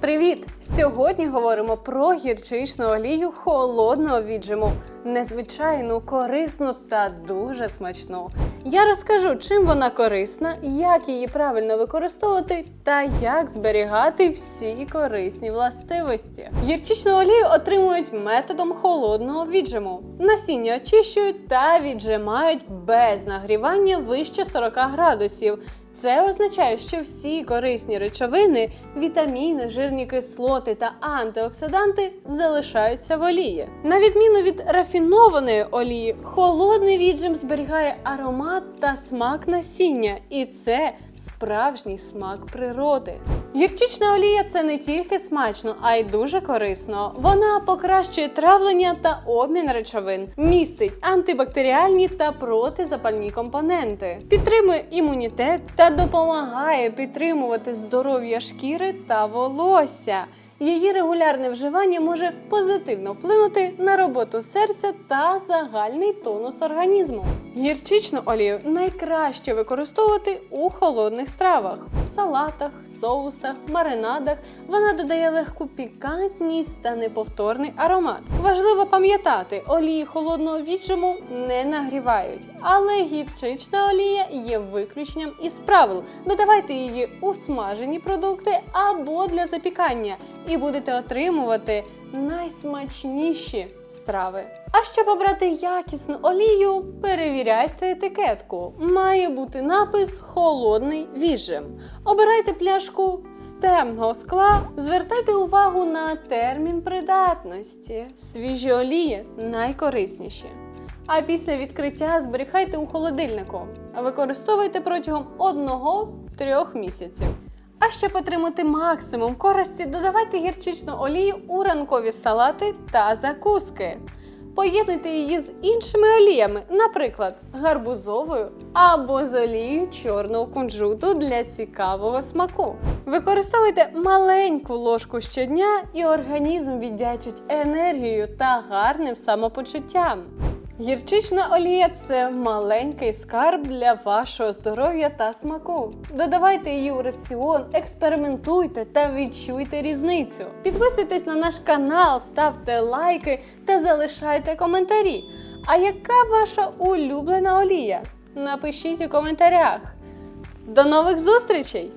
Привіт! Сьогодні говоримо про гірчичну олію холодного віджиму. Незвичайну, корисну та дуже смачну. Я розкажу, чим вона корисна, як її правильно використовувати та як зберігати всі корисні властивості. Гірчичну олію отримують методом холодного віджиму. Насіння очищують та віджимають без нагрівання вище 40 градусів. Це означає, що всі корисні речовини, вітаміни, жирні кислоти та антиоксиданти залишаються в олії. На відміну від рафінованої олії, холодний віджим зберігає аромат та смак насіння, і це справжній смак природи. Гірчична олія це не тільки смачно, а й дуже корисно. Вона покращує травлення та обмін речовин, містить антибактеріальні та протизапальні компоненти, підтримує імунітет та допомагає підтримувати здоров'я шкіри та волосся. Її регулярне вживання може позитивно вплинути на роботу серця та загальний тонус організму. Гірчичну олію найкраще використовувати у холодних стравах, в салатах, соусах, маринадах. Вона додає легку пікантність та неповторний аромат. Важливо пам'ятати, олії холодного віджиму не нагрівають, але гірчична олія є виключенням із правил. Додавайте її у смажені продукти або для запікання, і будете отримувати найсмачніші страви. А щоб обрати якісну олію, перевіряйте етикетку. Має бути напис холодний віджим. Обирайте пляшку з темного скла, звертайте увагу на термін придатності. Свіжі олії найкорисніші. А після відкриття зберігайте у холодильнику. Використовуйте протягом 1-3 місяців. А щоб отримати максимум користі, додавайте гірчичну олію у ранкові салати та закуски. Поєднуйте її з іншими оліями, наприклад, гарбузовою або з олією чорного кунжуту для цікавого смаку. Використовуйте маленьку ложку щодня, і організм віддячить енергією та гарним самопочуттям. Гірчична олія це маленький скарб для вашого здоров'я та смаку. Додавайте її у раціон, експериментуйте та відчуйте різницю. Підписуйтесь на наш канал, ставте лайки та залишайте коментарі. А яка ваша улюблена олія? Напишіть у коментарях. До нових зустрічей!